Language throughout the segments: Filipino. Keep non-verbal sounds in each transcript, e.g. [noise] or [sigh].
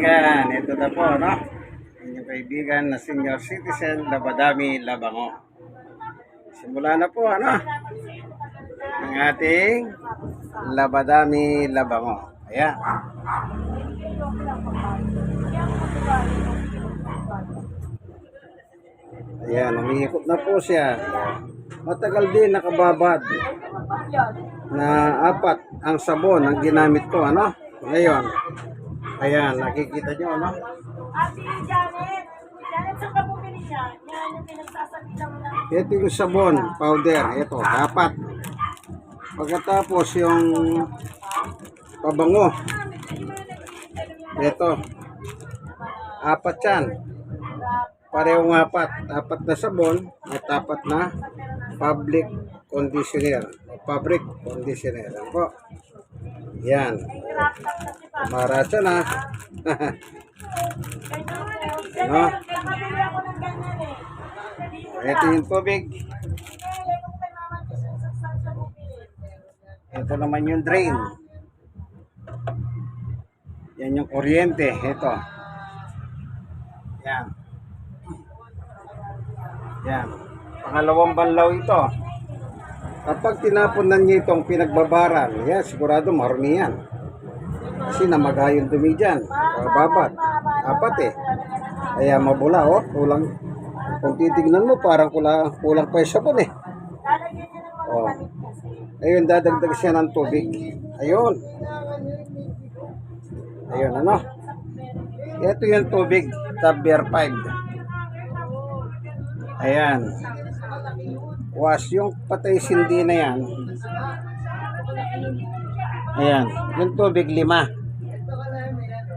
kaibigan, ito na po, no? Inyong kaibigan na senior citizen, Labadami, Labango. Simula na po, ano? Ang ating Labadami, Labango. Ayan. Ayan, umiikot na po siya. Matagal din nakababad na apat ang sabon ang ginamit ko, ano? Ngayon, ayan, nakikita nyo, ano? Ate Janet, Janet, saan ka bumili niya? Yan yung pinagsasabi lang na. Ito yung sabon, powder, ito, apat. Pagkatapos yung pabango, ito, apat yan. Parehong apat, apat na sabon at apat na public conditioner, fabric conditioner. Yan po. Yan. Siya na. ano? Eh. Ito yung tubig. Ito naman yung drain. Yan yung kuryente. Ito. Yan. Yan. Pangalawang banlaw ito. Kapag tinapon na niyo itong pinagbabaran, yan, sigurado marumi yan. Kasi namagay yung dumi dyan. Babat. Apat eh. Kaya mabula, oh. Kulang. Kung titignan mo, parang kulang, kulang pa yung sabon eh. Oh. Ayun, dadagdag siya ng tubig. Ayun. Ayun, ano? Ito yung tubig, tab beer 5. Ayan. Was, yung patay sindi na yan. Ayan, yung tubig lima.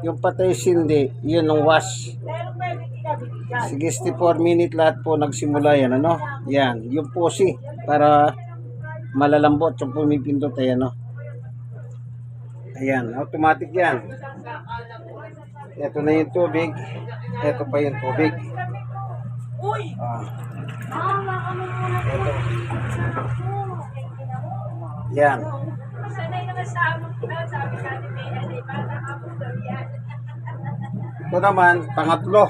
Yung patay sindi, yun ang wash. Pero pwede kinabit dyan. 64 minute lahat po nagsimula yan, ano? Yan, yung pusi para malalambot yung pumipindot ayan, ano? Ayan, automatic yan. Ito na yung tubig. Ito pa yung tubig. Uy! Ah, ito. Yan. Sanay naman sa ni May Anay, para nakapos daw yan. Ito naman, pangatlo.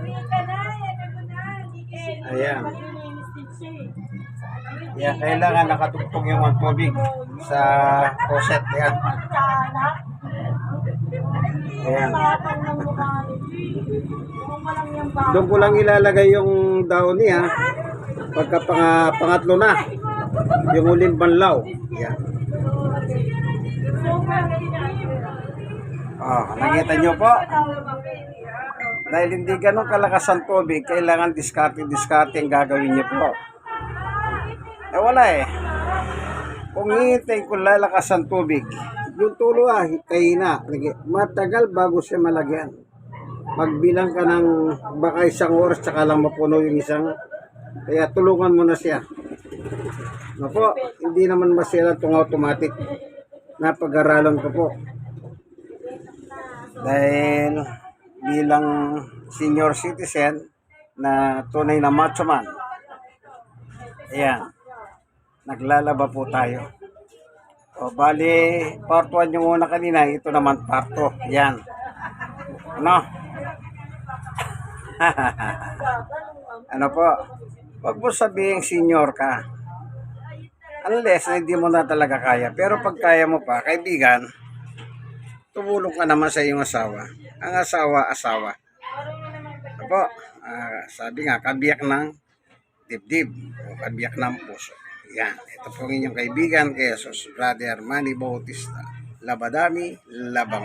Uwi ka na, yan ako. Hindi kasi Ayan. Yan, kailangan nakatugtog yung ang tubig sa poset. Yan. Ayan. Doon ko lang ilalagay yung daon niya. Pagka pang, pangatlo na. Yung uling banlaw. Yan. Ah, nakita nyo po? Dahil hindi ganun kalakas ang tubig, kailangan diskarte-diskarte ang gagawin nyo po. Eh wala eh. Kung hihintay kung lalakas ang tubig, yung tulo ah, kahina. Matagal bago siya malagyan. Magbilang ka ng baka isang oras tsaka lang mapuno yung isang. Kaya tulungan mo na siya. No po, hindi naman masira itong automatic. Napag-aralan ko po. Dahil bilang senior citizen na tunay na macho man. Ayan. Naglalaba po tayo. O bali, part 1 yung una kanina, ito naman part 2. Yan. Ano? [laughs] ano po? Huwag mo sabihin senior ka. Unless na hindi mo na talaga kaya. Pero pag kaya mo pa, kaibigan, tumulong ka naman sa iyong asawa. Ang asawa, asawa. Apo, ah, sabi nga, kabiyak ng dibdib o kabiyak ng puso. Yan. Ito po inyong kaibigan, kaya sos, Brother Manny Bautista. Labadami, Labang.